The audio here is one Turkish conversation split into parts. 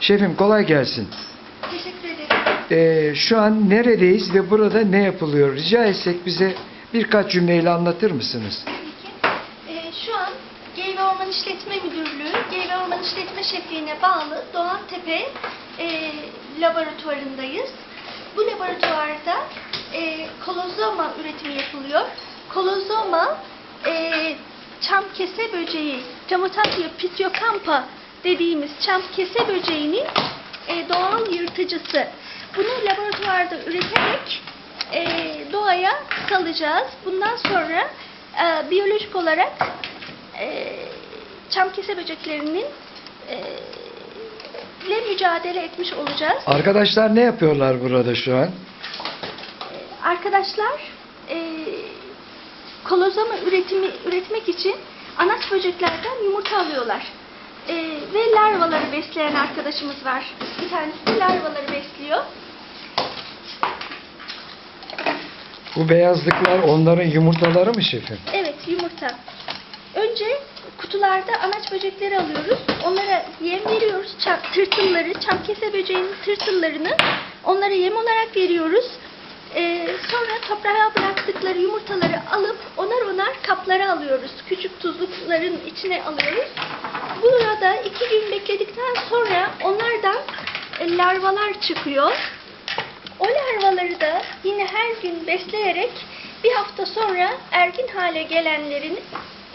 Şefim kolay gelsin. Teşekkür ederim. Ee, şu an neredeyiz ve burada ne yapılıyor? Rica etsek bize birkaç cümleyle anlatır mısınız? Tabii ki. Ee, şu an Geyve Orman İşletme Müdürlüğü, Geyve Orman İşletme Şefliğine bağlı Doğantepe e, laboratuvarındayız. Bu laboratuvarda e, kolozoma üretimi yapılıyor. Kolozoma e, çam kese böceği, Camotatia pityocampa dediğimiz çam kese böceğinin e, doğal yırtıcısı. Bunu laboratuvarda üreterek e, doğaya salacağız. Bundan sonra e, biyolojik olarak e, çam kese böceklerinin e, ile mücadele etmiş olacağız. Arkadaşlar ne yapıyorlar burada şu an? Arkadaşlar e, kolozoma üretimi üretmek için anaç böceklerden yumurta alıyorlar. E, ve larvaları besleyen arkadaşımız var. Bir tanesi de larvaları besliyor. Bu beyazlıklar onların yumurtaları mı şefim? Evet yumurta. Önce kutularda anaç böcekleri alıyoruz. Onlara yem veriyoruz. Çam, tırtılları, çamkese böceğinin tırtıllarını onlara yem olarak veriyoruz. Ee, sonra toprağa bıraktıkları yumurtaları alıp onar onar kaplara alıyoruz. Küçük tuzlukların içine alıyoruz. Burada iki gün bekledikten sonra onlardan e, larvalar çıkıyor. O larvaları da yine her gün besleyerek bir hafta sonra ergin hale gelenlerini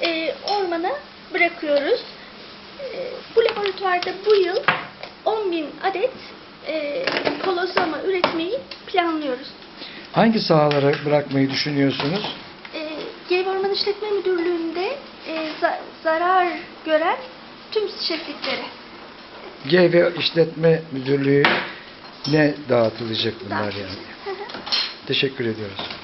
e, ormana bırakıyoruz. E, bu laboratuvarda bu yıl 10 bin adet e, kolozoma üretmeyi planlıyoruz. Hangi sahalara bırakmayı düşünüyorsunuz? E, Geyve Orman İşletme Müdürlüğü'nde e, za- zarar gören tüm şefliklere GV İşletme Müdürlüğü ne dağıtılacak bunlar yani? Teşekkür ediyoruz.